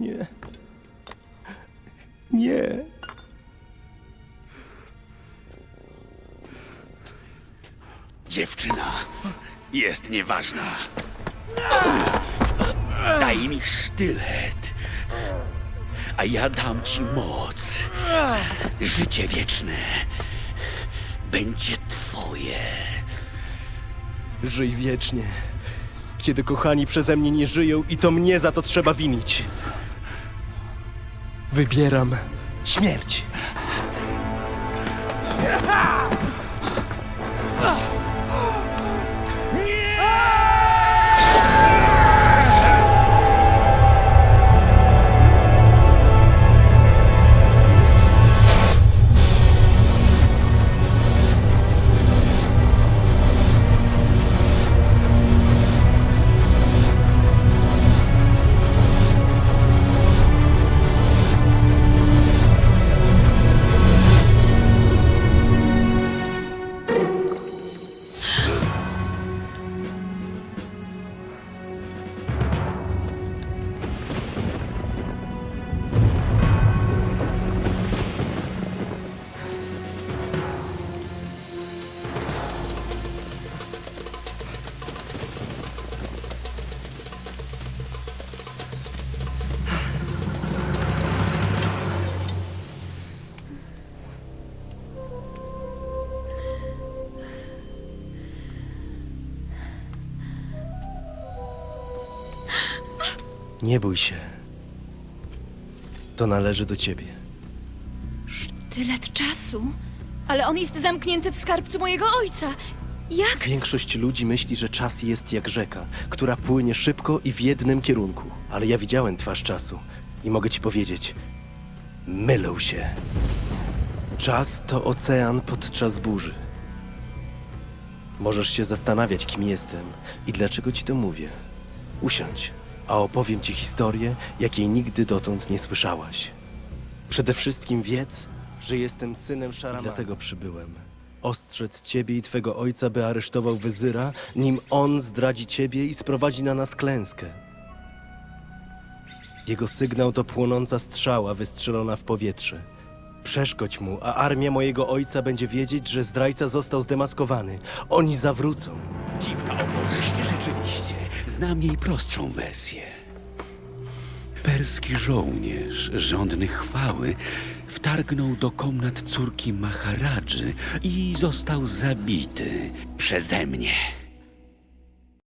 Nie. Nie. Dziewczyna jest nieważna. Daj mi sztylet, a ja dam ci moc. Życie wieczne będzie twoje. Żyj wiecznie. Kiedy kochani przeze mnie nie żyją i to mnie za to trzeba winić. Wybieram śmierć. Nie bój się. To należy do ciebie. Tyle czasu. Ale on jest zamknięty w skarbcu mojego ojca. Jak? Większość ludzi myśli, że czas jest jak rzeka, która płynie szybko i w jednym kierunku. Ale ja widziałem twarz czasu i mogę ci powiedzieć, mylą się. Czas to ocean podczas burzy. Możesz się zastanawiać, kim jestem i dlaczego ci to mówię. Usiądź, a opowiem ci historię, jakiej nigdy dotąd nie słyszałaś. Przede wszystkim wiedz, że jestem synem Szaramana. Dlatego przybyłem. Ostrzec ciebie i twego ojca, by aresztował Wyzyra, nim on zdradzi ciebie i sprowadzi na nas klęskę. Jego sygnał to płonąca strzała wystrzelona w powietrze. Przeszkodź mu, a armia mojego ojca będzie wiedzieć, że zdrajca został zdemaskowany. Oni zawrócą. Dziwna opowieść, rzeczywiście. Znam jej prostszą wersję. Perski żołnierz, żądny chwały, wtargnął do komnat córki Maharadży i został zabity przeze mnie.